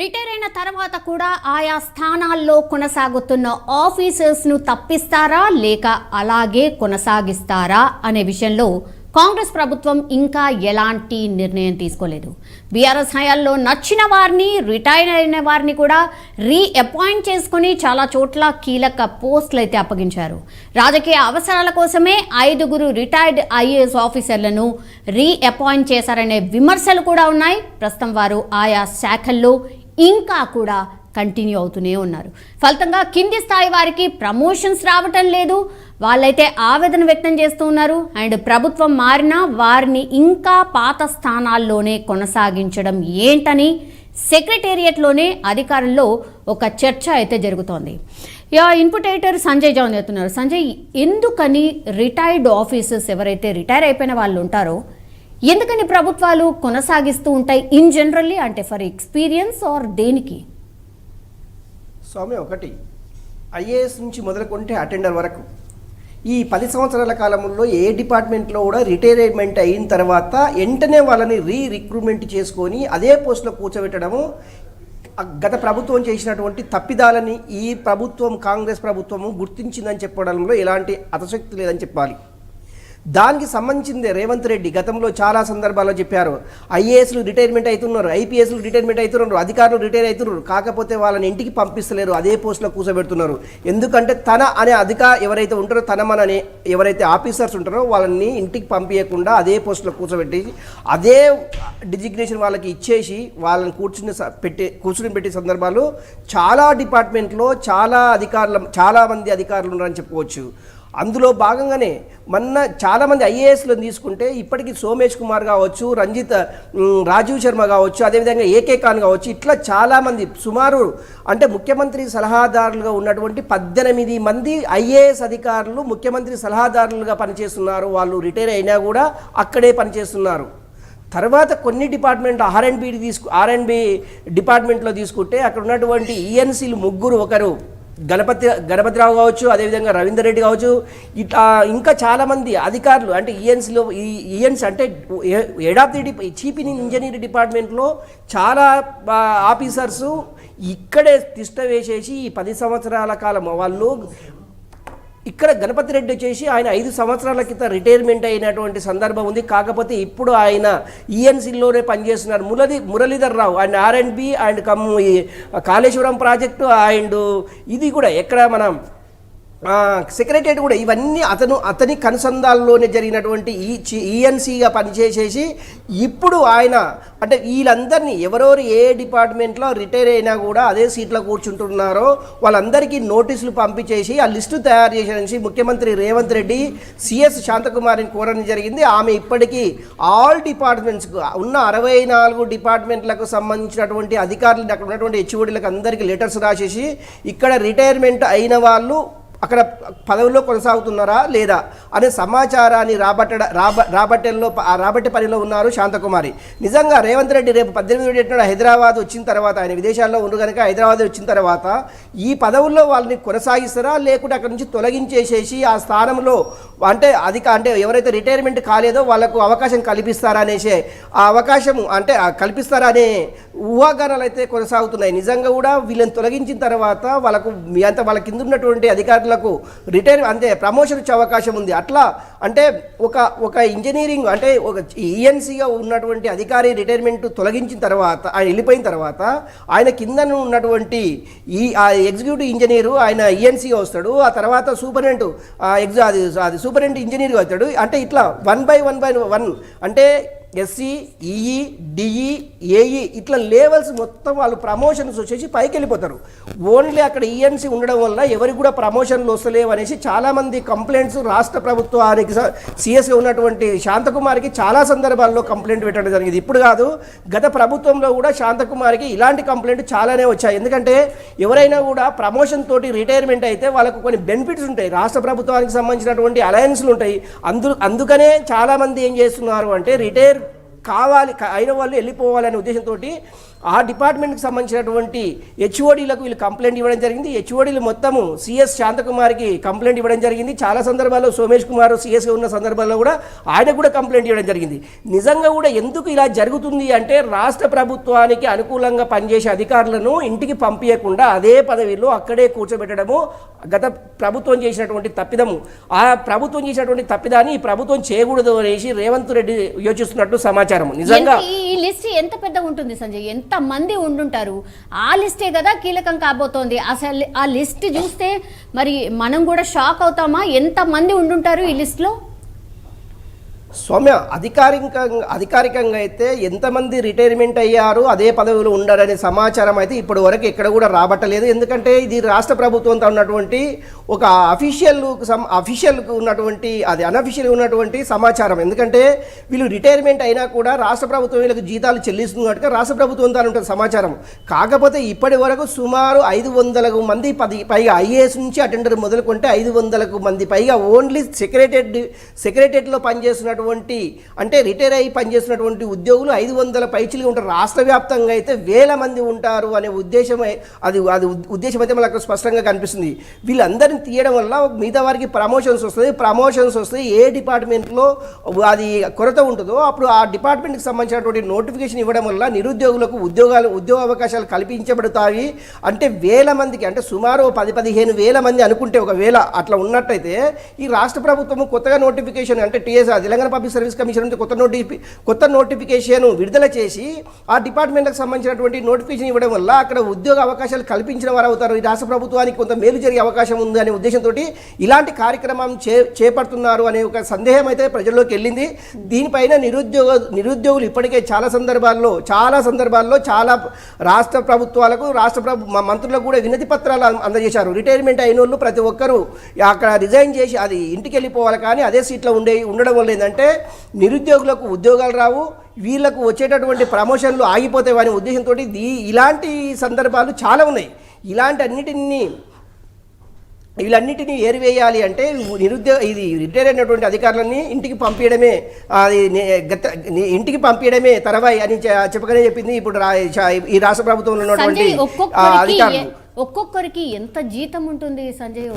Retire అయిన తర్వాత కూడా ఆయా స్థానాల్లో కొనసాగుతున్న ఆఫీసర్స్ను తప్పిస్తారా లేక అలాగే కొనసాగిస్తారా అనే విషయంలో కాంగ్రెస్ ప్రభుత్వం ఇంకా ఎలాంటి నిర్ణయం తీసుకోలేదు. బీఆర్ఎస్ హయాల్లో నచ్చిన వారిని రిటైర్ అయిన వారిని కూడా రీఅపాయింట్ చేసుకుని చాలా చోట్ల కీలక పోస్టులు అయితే అప్పగించారు. రాజకీయ అవసరాల కోసమే ఐదుగురు రిటైర్డ్ ఐఏఎస్ ఆఫీసర్లను రీఅపాయింట్ చేశారనే విమర్శలు కూడా ఉన్నాయి. ప్రస్తుతం వారు ఆయా శాఖల్లో ఇంకా కూడా కంటిన్యూ అవుతూనే ఉన్నారు. ఫలితంగా కింది స్థాయి వారికి ప్రమోషన్స్ రావటం లేదు. వాళ్ళైతే ఆవేదన వ్యక్తం చేస్తూ ఉన్నారు. అండ్ ప్రభుత్వం మారినా వారిని ఇంకా పాత స్థానాల్లోనే కొనసాగించడం ఏంటని సెక్రటేరియట్లోనే అధికారుల్లో ఒక చర్చ అయితే జరుగుతోంది. యా ఇన్పుట్ ఎడిటర్ సంజయ్ జౌన్ చెప్తున్నారు. సంజయ్ ఎందుకని రిటైర్డ్ ఆఫీసర్స్ ఎవరైతే రిటైర్ అయిపోయిన వాళ్ళు ఉంటారో ఎందుకని ప్రభుత్వాలు కొనసాగిస్తూ ఉంటాయి ఇన్ జనరల్లీ అంటే ఫర్ ఎక్స్పీరియన్స్ ఆర్ దేనికి? స్వామి ఒకటి. ఐఏఎస్ నుంచి మొదలుకుంటే అటెండర్ వరకు. ఈ పది సంవత్సరాల కాలంలో ఏ డిపార్ట్మెంట్లో కూడా రిటైర్మెంట్ అయిన తర్వాత వెంటనే వాళ్ళని రీ రిక్రూట్మెంట్ చేసుకొని అదే పోస్టులో కూర్చోబెట్టడము గత ప్రభుత్వం చేసినటువంటి తప్పిదాలని ఈ ప్రభుత్వం కాంగ్రెస్ ప్రభుత్వము గుర్తించిందని చెప్పడంలో ఎలాంటి అతశక్తి లేదని చెప్పాలి. దానికి సంబంధించిందే రేవంత్ రెడ్డి గతంలో చాలా సందర్భాల్లో చెప్పారు. ఐఏఎస్లు రిటైర్మెంట్ అవుతున్నారు ఐపీఎస్లు రిటైర్మెంట్ అవుతున్నారు అధికారులు రిటైర్ అవుతున్నారు కాకపోతే వాళ్ళని ఇంటికి పంపిస్తలేరు అదే పోస్టులో కూర్చోబెడుతున్నారు ఎందుకంటే తన అనే అధికార ఎవరైతే ఉంటారో తన మన అనే ఎవరైతే ఆఫీసర్స్ ఉంటారో వాళ్ళని ఇంటికి పంపించకుండా అదే పోస్టులో కూర్చోబెట్టి అదే డిజిగ్నేషన్ వాళ్ళకి ఇచ్చేసి వాళ్ళని కూర్చుని స- కూర్చుని పెట్టే సందర్భాలు చాలా డిపార్ట్మెంట్లో చాలా అధికారుల చాలామంది అధికారులు ఉన్నారని చెప్పుకోవచ్చు. అందులో భాగంగానే మొన్న చాలామంది ఐఏఎస్లను తీసుకుంటే ఇప్పటికీ సోమేష్ కుమార్ కావచ్చు రంజిత్ రాజీవ్ శర్మ కావచ్చు అదేవిధంగా ఏకే ఖాన్ కావచ్చు ఇట్లా చాలామంది సుమారు అంటే ముఖ్యమంత్రి సలహాదారులుగా ఉన్నటువంటి పద్దెనిమిది మంది ఐఏఎస్ అధికారులు ముఖ్యమంత్రి సలహాదారులుగా పనిచేస్తున్నారు. వాళ్ళు రిటైర్ అయినా కూడా అక్కడే పనిచేస్తున్నారు. తర్వాత కొన్ని డిపార్ట్మెంట్ ఆర్ఎండ్బి తీసుకు ఆర్ఎండ్బి డిపార్ట్మెంట్లో తీసుకుంటే అక్కడ ఉన్నటువంటి ఈఎన్సీలు ముగ్గురు ఒకరు. గణపతి గణపతిరావు కావచ్చు అదేవిధంగా రవీందర్ రెడ్డి కావచ్చు ఇట్లా ఇంకా చాలామంది అధికారులు అంటే ఈఎన్స్లో ఈ ఈఎన్స్ అంటే హెడ్ ఆఫ్ ది డిప చీఫ్ ఇంజనీరింగ్ డిపార్ట్మెంట్లో చాలా ఆఫీసర్సు ఇక్కడే తిష్ట వేసేసి ఈ పది సంవత్సరాల కాలం వాళ్ళు ఇక్కడ గణపతి రెడ్డి వచ్చేసి ఆయన ఐదు సంవత్సరాల క్రితం రిటైర్మెంట్ అయినటువంటి సందర్భం ఉంది. కాకపోతే ఇప్పుడు ఆయన ఈఎన్సీలోనే పనిచేస్తున్నారు. Murali Muralidhar Rao and R and B and come ఈ కాళేశ్వరం ప్రాజెక్టు అండ్ ఇది కూడా ఎక్కడ మనం సెక్రటరియట్ కూడా ఇవన్నీ అతను అతని కనుసంధాల్లోనే జరిగినటువంటి ఈ ఈఎన్సీగా పనిచేసేసి ఇప్పుడు ఆయన అంటే వీళ్ళందరినీ ఎవరెవరు ఏ డిపార్ట్మెంట్లో రిటైర్ అయినా కూడా అదే సీట్లో కూర్చుంటున్నారో వాళ్ళందరికీ నోటీసులు పంపించేసి ఆ లిస్టు తయారు చేసేసి ముఖ్యమంత్రి రేవంత్ రెడ్డి సిఎస్ శాంతకుమారిని కోరడం జరిగింది. ఆమె ఇప్పటికీ ఆల్ డిపార్ట్మెంట్స్కు ఉన్న అరవై నాలుగు డిపార్ట్మెంట్లకు సంబంధించినటువంటి అధికారులు అక్కడ ఉన్నటువంటి హెచ్ఓడీలకు అందరికీ లెటర్స్ రాసేసి ఇక్కడ రిటైర్మెంట్ అయిన వాళ్ళు అక్కడ పదవిలో కొనసాగుతున్నారా లేదా అనే సమాచారాన్ని రాబట్ట రాబ రాబట్టెల్లో రాబట్టే పనిలో ఉన్నారు శాంతకుమారి. నిజంగా రేవంత్ రెడ్డి రేపు పద్దెనిమిది ఏడు హైదరాబాద్ వచ్చిన తర్వాత ఆయన విదేశాల్లో ఉండు కనుక హైదరాబాద్ వచ్చిన తర్వాత ఈ పదవుల్లో వాళ్ళని కొనసాగిస్తారా? లేకుంటే అక్కడ నుంచి తొలగించేసేసి ఆ స్థానంలో అంటే అధిక అంటే ఎవరైతే రిటైర్మెంట్ కాలేదో వాళ్ళకు అవకాశం కల్పిస్తారా అనేసే ఆ అవకాశం అంటే కల్పిస్తారా అనే ఊహాగానాలు అయితే కొనసాగుతున్నాయి. నిజంగా కూడా వీళ్ళని తొలగించిన తర్వాత వాళ్ళకు అంత వాళ్ళ కింద ఉన్నటువంటి అధికారులకు రిటైర్ అంతే ప్రమోషన్ వచ్చే అవకాశం ఉంది. అట్లా అంటే ఒక ఒక ఇంజనీరింగ్ అంటే ఒక ఈఎన్సీగా ఉన్నటువంటి అధికారి రిటైర్మెంట్ తొలగించిన తర్వాత ఆయన వెళ్ళిపోయిన తర్వాత ఆయన కింద ఉన్నటువంటి ఈ ఆ ఎగ్జిక్యూటివ్ ఇంజనీరు ఆయన ఈఎన్సీగా వస్తాడు. ఆ తర్వాత సూపరింటెండెంట్ ఎగ్జా అది అది సూపరింటెండెంట్ ఇంజనీర్ అవుతాడు. అంటే ఇట్లా one by one by one అంటే ఎస్సీ ఈఈ డిఈ ఏఈ ఇట్లా లెవెల్స్ మొత్తం వాళ్ళు ప్రమోషన్స్ వచ్చేసి పైకి వెళ్ళిపోతారు. ఓన్లీ అక్కడ ఈఎన్సీ ఉండడం వల్ల ఎవరికి కూడా ప్రమోషన్లు వస్తలేవు అనేసి చాలామంది కంప్లైంట్స్ రాష్ట్ర ప్రభుత్వానికి సీఎస్గా ఉన్నటువంటి శాంతకుమారికి చాలా సందర్భాల్లో కంప్లైంట్ పెట్టడం జరిగింది. ఇప్పుడు కాదు గత ప్రభుత్వంలో కూడా శాంతకుమారికి ఇలాంటి కంప్లైంట్ చాలానే వచ్చాయి. ఎందుకంటే ఎవరైనా కూడా ప్రమోషన్ తోటి రిటైర్మెంట్ అయితే వాళ్ళకు కొన్ని బెనిఫిట్స్ ఉంటాయి. రాష్ట్ర ప్రభుత్వానికి సంబంధించినటువంటి అలయన్స్లు ఉంటాయి. అందు అందుకనే చాలామంది ఏం చేస్తున్నారు అంటే రిటైర్ కావాలి అయిన వాళ్ళు వెళ్ళిపోవాలనే ఉద్దేశంతో ఆ డిపార్ట్మెంట్కి సంబంధించినటువంటి హెచ్ఓడీలకు వీళ్ళు కంప్లైంట్ ఇవ్వడం జరిగింది. హెచ్ఓడీలు మొత్తము సిఎస్ శాంతకుమార్కి కంప్లైంట్ ఇవ్వడం జరిగింది. చాలా సందర్భాల్లో సోమేష్ కుమార్ సిఎస్గా ఉన్న సందర్భాల్లో కూడా ఆయన కూడా కంప్లైంట్ ఇవ్వడం జరిగింది. నిజంగా కూడా ఎందుకు ఇలా జరుగుతుంది అంటే రాష్ట్ర ప్రభుత్వానికి అనుకూలంగా పనిచేసే అధికారులను ఇంటికి పంపించకుండా అదే పదవిలో అక్కడే కూర్చోబెట్టడము గత ప్రభుత్వం చేసినటువంటి తప్పిదము. ఆ ప్రభుత్వం చేసినటువంటి తప్పిదాన్ని ఈ ప్రభుత్వం చేయకూడదు అనేసి రేవంత్ రెడ్డి యోచిస్తున్నట్టు సమాచారం నిజంగా ఈ- ఈ లిస్ట్ ఎంత పెద్ద ఉంటుంది సంజయ్? ఎంత మంది ఉండుంటారు? ఆ లిస్టే కదా కీలకం కాబోతోంది. అసలు ఆ లిస్ట్ చూస్తే మరి మనం కూడా షాక్ అవుతామా? ఎంత మంది ఉండుంటారు ఈ లిస్ట్లో? స్వామ్య అధికారికంగా అధికారికంగా అయితే ఎంతమంది రిటైర్మెంట్ అయ్యారు అదే పదవిలో ఉండారనే సమాచారం అయితే ఇప్పటి వరకు ఎక్కడ కూడా రాబట్టలేదు. ఎందుకంటే ఇది రాష్ట్ర ప్రభుత్వంతో ఉన్నటువంటి ఒక అఫీషియల్ సమ్ ఉన్నటువంటి అది అనఫీషియల్ ఉన్నటువంటి సమాచారం. ఎందుకంటే వీళ్ళు రిటైర్మెంట్ అయినా కూడా రాష్ట్ర ప్రభుత్వం వీళ్ళకి జీతాలు చెల్లిస్తున్నట్టుగా రాష్ట్ర ప్రభుత్వం తాను ఉంటుంది సమాచారం. కాకపోతే ఇప్పటి వరకు సుమారు ఐదు వందలకు మంది పది పైగా ఐఏఎస్ నుంచి అటెండర్ మొదలుకుంటే ఐదు వందలకు మంది పైగా ఓన్లీ సెక్రటరేట్ సెక్రటరేట్లో పనిచేస్తున్నటువంటి అంటే రిటైర్ అయ్యి పనిచేస్తున్నటువంటి ఉద్యోగులు ఐదు వందల పైచిలుగా ఉంటారు. రాష్ట్ర వ్యాప్తంగా అయితే వేల మంది ఉంటారు అనే ఉద్దేశమే అది అది ఉద్దేశం అయితే మనకు స్పష్టంగా కనిపిస్తుంది. వీళ్ళందరిని తీయడం వల్ల మిగతా వారికి ప్రమోషన్స్ వస్తుంది ప్రమోషన్స్ వస్తాయి. ఏ డిపార్ట్మెంట్లో అది కొరత ఉంటుందో అప్పుడు ఆ డిపార్ట్మెంట్కి సంబంధించినటువంటి నోటిఫికేషన్ ఇవ్వడం వల్ల నిరుద్యోగులకు ఉద్యోగాలు ఉద్యోగ అవకాశాలు కల్పించబడతాయి. అంటే వేల మందికి అంటే సుమారు పది పదిహేను వేల మంది అనుకుంటే ఒకవేళ అట్లా ఉన్నట్టయితే ఈ రాష్ట్ర ప్రభుత్వం కొత్తగా నోటిఫికేషన్ అంటే TS Telangana public service commission నుంచి కొత్త నోటిఫి కొత్త నోటిఫికేషన్ విడుదల చేసి ఆ డిపార్ట్మెంట్కి సంబంధించినటువంటి నోటిఫికేషన్ ఇవ్వడం వల్ల అక్కడ ఉద్యోగ అవకాశాలు కల్పించిన వారు అవుతారు ఈ రాష్ట్ర ప్రభుత్వానికి కొంత మేలు జరిగే అవకాశం ఉంది అనే ఉద్దేశంతో ఇలాంటి కార్యక్రమం చే చేపడుతున్నారు అనే ఒక సందేహం అయితే ప్రజల్లోకి వెళ్ళింది. దీనిపైన నిరుద్యోగ నిరుద్యోగులు ఇప్పటికే చాలా సందర్భాల్లో చాలా సందర్భాల్లో చాలా రాష్ట్ర ప్రభుత్వాలకు రాష్ట్ర ప్రభు మంత్రులకు కూడా వినతి పత్రాలు అందజేశారు. రిటైర్మెంట్ అయిన వాళ్ళు ప్రతి ఒక్కరూ అక్కడ రిజైన్ చేసి అది ఇంటికి వెళ్ళిపోవాలి కానీ అదే సీట్లో ఉండే ఉండడం వల్ల ఏంటంటే నిరుద్యోగులకు ఉద్యోగాలు రావు వీళ్ళకు వచ్చేటటువంటి ప్రమోషన్లు ఆగిపోతాయి అనే ఉద్దేశంతో ఇలాంటి సందర్భాలు చాలా ఉన్నాయి. ఇలాంటి అన్నిటిని వీళ్ళన్నిటినీ ఏరివేయాలి అంటే నిరుద్యోగ ఇది రిటైర్ అయినటువంటి అధికారులని ఇంటికి పంపించడమే అది గత ఇంటికి పంపించడమే తర్వాయి అని చె- చెప్పకనే చెప్పింది ఇప్పుడు ఈ రాష్ట్ర ప్రభుత్వంలో ఉన్నటువంటి అధికారులు. ఒక్కొక్కరికి ఎంత జీతం ఉంటుంది సంజయ్?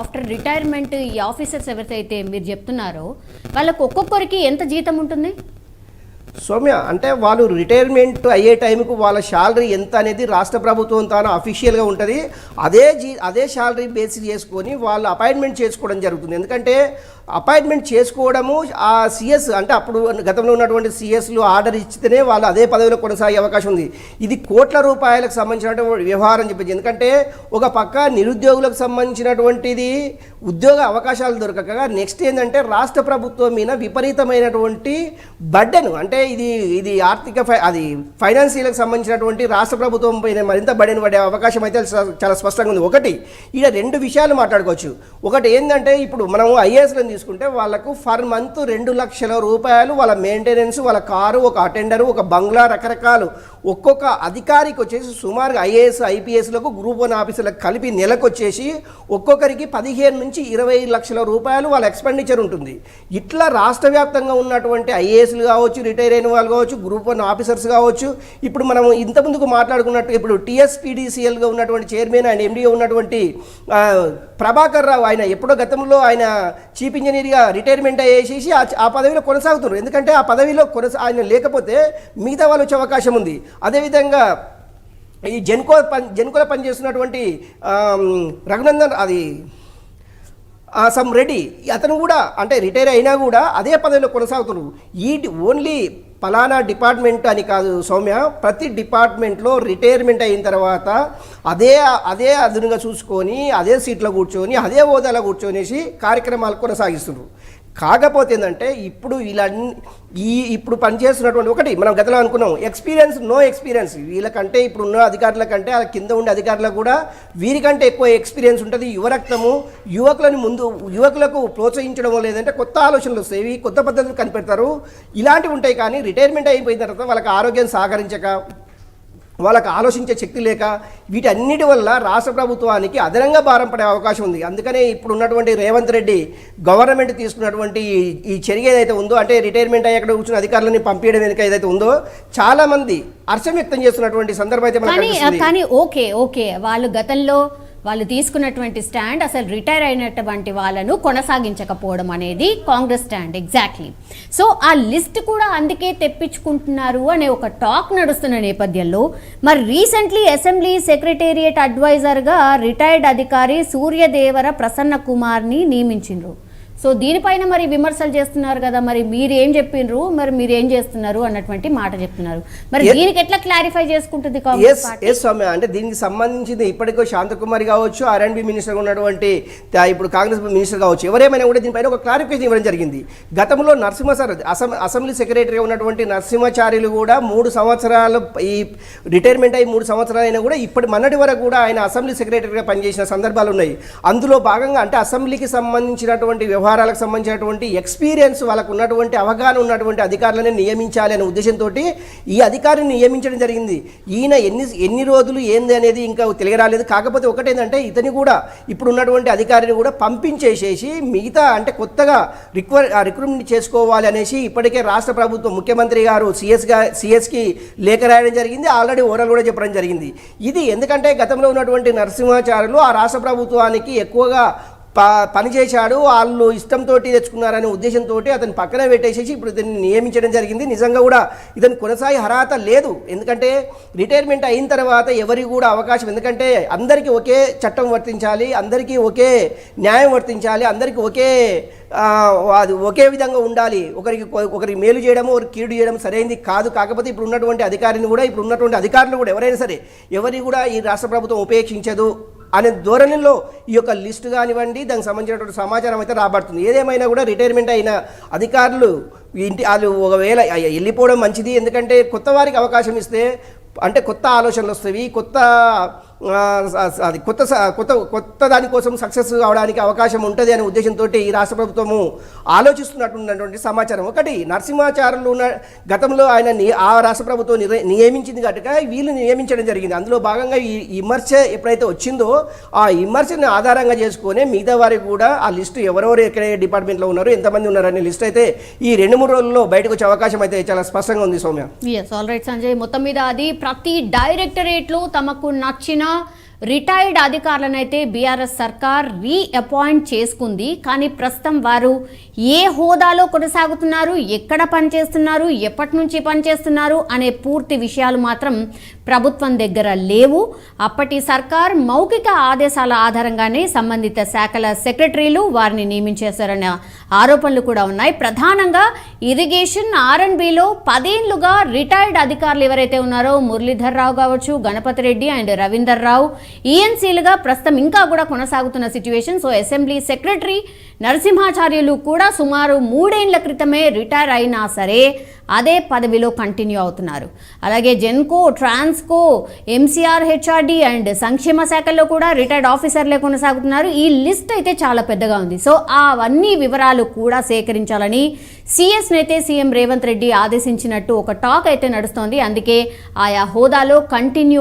ఆఫ్టర్ రిటైర్మెంట్ ఈ ఆఫీసర్స్ ఎవరికైతే మీరు చెప్తున్నారో వాళ్ళకి ఒక్కొక్కరికి ఎంత జీతం ఉంటుంది? సౌమ్య అంటే వాళ్ళు రిటైర్మెంట్ అయ్యే టైంకు వాళ్ళ శాలరీ ఎంత అనేది రాష్ట్ర ప్రభుత్వం తాను అఫీషియల్గా ఉంటుంది. అదే జీ అదే శాలరీ బేస్ చేసుకొని వాళ్ళు అపాయింట్మెంట్ చేసుకోవడం జరుగుతుంది. ఎందుకంటే అపాయింట్మెంట్ చేసుకోవడము ఆ సిఎస్ అంటే అప్పుడు గతంలో ఉన్నటువంటి సిఎస్లు ఆర్డర్ ఇచ్చితేనే వాళ్ళు అదే పదవిలో కొనసాగే అవకాశం ఉంది. ఇది కోట్ల రూపాయలకు సంబంధించినటువంటి వ్యవహారం చెప్పచ్చు ఎందుకంటే ఒక పక్క నిరుద్యోగులకు సంబంధించినటువంటిది ఉద్యోగ అవకాశాలు దొరకక నెక్స్ట్ ఏంటంటే రాష్ట్ర ప్రభుత్వం మీద విపరీతమైనటువంటి బడ్డెను అంటే ఇది ఇది ఆర్థిక ఫై అది ఫైనాన్షియల్కి సంబంధించినటువంటి రాష్ట్ర ప్రభుత్వం పైన మరింత బడెను పడే అవకాశం అయితే చాలా స్పష్టంగా ఉంది. ఒకటి ఇక్కడ రెండు విషయాలు మాట్లాడుకోవచ్చు. ఒకటి ఏంటంటే ఇప్పుడు మనం ఐఏఎస్లను తీసుకుంటే వాళ్ళకు ఫర్ మంత్ రెండు లక్షల రూపాయలు వాళ్ళ మెయింటెనెన్స్ వాళ్ళ కారు ఒక అటెండరు ఒక బంగ్లా రకరకాలు ఒక్కొక్క అధికారికి వచ్చేసి సుమారుగా ఐఏఎస్ ఐపీఎస్లకు గ్రూప్ వన్ ఆఫీసులకు కలిపి నెలకు వచ్చేసి ఒక్కొక్కరికి పదిహేను నుంచి ఇరవై లక్షల రూపాయలు వాళ్ళ ఎక్స్పెండిచర్ ఉంటుంది. ఇట్లా రాష్ట్ర వ్యాప్తంగా ఉన్నటువంటి ఐఏఎస్లు కావచ్చు రిటైర్ అయిన వాళ్ళు కావచ్చు గ్రూప్ వన్ ఆఫీసర్స్ కావచ్చు ఇప్పుడు మనం ఇంతకుముందుకు మాట్లాడుకున్నట్టు ఇప్పుడు టీఎస్పీడీసీఎల్గా ఉన్నటువంటి చైర్మన్ అండ్ ఎండీగా ఉన్నటువంటి ప్రభాకర్ రావు ఆయన ఎప్పుడో గతంలో ఆయన చీఫ్ ఇంజనీర్గా రిటైర్మెంట్ అయ్యేసేసి ఆ పదవిలో కొనసాగుతున్నారు. ఎందుకంటే ఆ పదవిలో కొనసా ఆయన లేకపోతే మిగతా వాళ్ళు వచ్చే అవకాశం ఉంది. అదేవిధంగా ఈ జెన్కో పని జెన్కోలో పనిచేస్తున్నటువంటి చేస్తున్నటువంటి రఘునందన్ అది సమ్ రెడ్డి అతను కూడా అంటే రిటైర్ అయినా కూడా అదే పదవిలో కొనసాగుతున్నారు. ఈ ఓన్లీ ఫలానా డిపార్ట్మెంట్ అని కాదు సౌమ్య ప్రతి డిపార్ట్మెంట్లో రిటైర్మెంట్ అయిన తర్వాత అదే అదే అదునుగా చూసుకొని అదే సీట్లో కూర్చొని అదే హోదాలో కూర్చొనేసి కార్యక్రమాలు కొనసాగిస్తున్నారు. కాకపోతే ఏంటంటే ఇప్పుడు ఇలా ఈ ఇప్పుడు పనిచేస్తున్నటువంటి ఒకటి మనం గతంలో అనుకున్నాం ఎక్స్పీరియన్స్ నో ఎక్స్పీరియన్స్. వీళ్ళకంటే ఇప్పుడు ఉన్న అధికారుల కంటే ఆ కింద ఉండే అధికారులకు కూడా వీరికంటే ఎక్కువ ఎక్స్పీరియన్స్ ఉంటుంది. యువరక్తము యువకులను ముందు యువకులకు ప్రోత్సహించడం లేదంటే కొత్త ఆలోచనలు వస్తాయి కొత్త పద్ధతులు కనిపెడతారు. ఇలాంటివి ఉంటాయి కానీ రిటైర్మెంట్ అయిపోయిన తర్వాత వాళ్ళకి ఆరోగ్యం సహకరించక వాళ్ళకి ఆలోచించే శక్తి లేక వీటన్నిటి వల్ల రాష్ట్ర ప్రభుత్వానికి అదనంగా భారం పడే అవకాశం ఉంది అందుకనే ఇప్పుడు ఉన్నటువంటి రేవంత్ రెడ్డి గవర్నమెంట్ తీసుకున్నటువంటి ఈ- చర్య ఏదైతే ఉందో అంటే రిటైర్మెంట్ అయ్యి అక్కడ కూర్చున్న అధికారులని పంపించడం వెనుక ఏదైతే ఉందో చాలా మంది హర్షం వ్యక్తం చేస్తున్నటువంటి సందర్భం అయితే. కానీ ఓకే ఓకే వాళ్ళు గతంలో వాళ్ళు తీసుకున్నటువంటి స్టాండ్ అసలు రిటైర్ అయినటువంటి వాళ్ళను కొనసాగించకపోవడం అనేది కాంగ్రెస్ స్టాండ్ ఎగ్జాక్ట్లీ సో ఆ లిస్ట్ కూడా అందుకే తెప్పించుకుంటున్నారు అనే ఒక టాక్ నడుస్తున్న నేపథ్యంలో మరి రీసెంట్లీ అసెంబ్లీ సెక్రటేరియట్ అడ్వైజర్గా రిటైర్డ్ అధికారి సూర్యదేవర ప్రసన్న కుమార్ని నియమించిండ్రు. సో దీనిపైన మరి విమర్శలు చేస్తున్నారు కదా మరి మీరు ఏం చెప్పిండ్రు మరి మీరు ఏం చేస్తున్నారు అన్నటువంటి మాట చెప్తున్నారు. మరి దీనికి ఎట్లా క్లారిఫై చేసుకుంటుంది ఎస్ స్వామి. అంటే దీనికి సంబంధించింది ఇప్పటికో శాంతకుమారి కావచ్చు ఆర్ అండ్ బి మినిస్టర్ ఉన్నటువంటి ఇప్పుడు కాంగ్రెస్ మినిస్టర్ కావచ్చు ఎవరేమైనా కూడా దీనిపైన ఒక క్లారిఫికేషన్ ఇవ్వడం జరిగింది. గతంలో నరసింహ సార్ అసం అసెంబ్లీ సెక్రటరీగా ఉన్నటువంటి నరసింహాచార్యులు కూడా మూడు సంవత్సరాలు ఈ రిటైర్మెంట్ అయ్యి మూడు సంవత్సరాలు అయినా కూడా ఇప్పటి మొన్నటి వరకు కూడా ఆయన అసెంబ్లీ సెక్రటరీగా పనిచేసిన సందర్భాలు ఉన్నాయి. అందులో భాగంగా అంటే అసెంబ్లీకి సంబంధించినటువంటి వ్యవహారాలకు సంబంధించినటువంటి ఎక్స్పీరియన్స్ వాళ్ళకు ఉన్నటువంటి అవగాహన ఉన్నటువంటి అధికారులను నియమించాలి అనే ఉద్దేశంతో ఈ అధికారిని నియమించడం జరిగింది. ఈయన ఎన్ని ఎన్ని రోజులు ఏంది అనేది ఇంకా తెలియరాలేదు. కాకపోతే ఒకటేంటంటే ఇతని కూడా ఇప్పుడు ఉన్నటువంటి అధికారిని కూడా పంపించేసేసి మిగతా అంటే కొత్తగా రిక్వైర్ రిక్రూట్మెంట్ చేసుకోవాలి అనేసి ఇప్పటికే రాష్ట్ర ప్రభుత్వం ముఖ్యమంత్రి గారు సిఎస్గా సిఎస్కి లేఖ రాయడం జరిగింది. ఆల్రెడీ ఓరల్ కూడా చెప్పడం జరిగింది. ఇది ఎందుకంటే గతంలో ఉన్నటువంటి నరసింహాచార్యులు ఆ రాష్ట్ర ప్రభుత్వానికి ఎక్కువగా ప పనిచేశాడు వాళ్ళు ఇష్టంతో తెచ్చుకున్నారనే ఉద్దేశంతో అతను పక్కన పెట్టేసేసి ఇప్పుడు ఇతన్ని నియమించడం జరిగింది. నిజంగా కూడా ఇతను కొనసాగే అర్హత లేదు. ఎందుకంటే రిటైర్మెంట్ అయిన తర్వాత ఎవరికి కూడా అవకాశం ఎందుకంటే అందరికీ ఒకే చట్టం వర్తించాలి అందరికీ ఒకే న్యాయం వర్తించాలి అందరికీ ఒకే అది ఒకే విధంగా ఉండాలి. ఒకరికి ఒకరికి మేలు చేయడము ఒకరికి కీడు చేయడం సరైనది కాదు. కాకపోతే ఇప్పుడు ఉన్నటువంటి అధికారిని కూడా ఇప్పుడు ఉన్నటువంటి అధికారులు కూడా ఎవరైనా సరే ఎవరిని కూడా ఈ రాష్ట్ర ప్రభుత్వం ఉపేక్షించదు. అనే ధోరణిలో ఈ యొక్క లిస్టు కానివ్వండి దానికి సంబంధించినటువంటి సమాచారం అయితే రాబడుతుంది. ఏదేమైనా కూడా రిటైర్మెంట్ అయిన అధికారులు ఇంటి వాళ్ళు ఒకవేళ వెళ్ళిపోవడం మంచిది. ఎందుకంటే కొత్త వారికి అవకాశం ఇస్తే అంటే కొత్త ఆలోచనలు వస్తాయి కొత్త అది కొత్త స- కొత్త కొత్త దానికోసం సక్సెస్ అవడానికి అవకాశం ఉంటుంది అనే ఉద్దేశంతో ఈ రాష్ట్ర ప్రభుత్వము ఆలోచిస్తున్నటువంటి సమాచారం. ఒకటి నరసింహాచార్యులు ఉన్న గతంలో ఆయన ఆ రాష్ట్ర ప్రభుత్వం నియమించింది కనుక వీళ్ళు నియమించడం జరిగింది. అందులో భాగంగా ఈ విమర్శ ఎప్పుడైతే వచ్చిందో ఆ విమర్శను ఆధారంగా చేసుకొని మిగతా వారికి కూడా ఆ లిస్టు ఎవరెవరు ఎక్కడ డిపార్ట్మెంట్లో ఉన్నారు ఎంతమంది ఉన్నారు అనే లిస్ట్ అయితే ఈ రెండు మూడు రోజుల్లో బయటకు వచ్చే అవకాశం అయితే చాలా స్పష్టంగా ఉంది Soumya. Yes all right Sanjay మొత్తం మీద అది ప్రతి డైరెక్టరేట్లో తమకు నచ్చిన 있으며 రిటైర్డ్ అధికారులనైతే బీఆర్ఎస్ సర్కార్ రీఅపాయింట్ చేసుకుంది. కానీ ప్రస్తుతం వారు ఏ హోదాలో కొనసాగుతున్నారు ఎక్కడ పనిచేస్తున్నారు ఎప్పటి నుంచి పనిచేస్తున్నారు అనే పూర్తి విషయాలు మాత్రం ప్రభుత్వం దగ్గర లేవు. అప్పటి సర్కార్ మౌఖిక ఆదేశాల ఆధారంగానే సంబంధిత శాఖల సెక్రటరీలు వారిని నియమించేశారన్న ఆరోపణలు కూడా ఉన్నాయి. ప్రధానంగా ఇరిగేషన్ ఆర్ఎన్బిలో పదేళ్ళుగా రిటైర్డ్ అధికారులు ఎవరైతే ఉన్నారో మురళీధర్ రావు కావచ్చు గణపతి రెడ్డి అండ్ రవీందర్ రావు ఈఎన్సీలుగా ప్రస్తుతం ఇంకా కూడా కొనసాగుతున్న situation so assembly secretary Narasimhacharyulu కూడా సుమారు మూడేండ్ల క్రితమే రిటైర్ అయినా సరే అదే పదవిలో కంటిన్యూ అవుతున్నారు. అలాగే Genco Transco MCR HRD and సంక్షేమ శాఖల్లో కూడా రిటైర్డ్ ఆఫీసర్లే కొనసాగుతున్నారు. ఈ లిస్ట్ అయితే చాలా పెద్దగా ఉంది. సో అవన్నీ వివరాలు కూడా సేకరించాలని సిఎస్ని అయితే సీఎం రేవంత్ రెడ్డి ఆదేశించినట్టు ఒక టాక్ అయితే నడుస్తోంది. అందుకే ఆయా హోదాలో కంటిన్యూ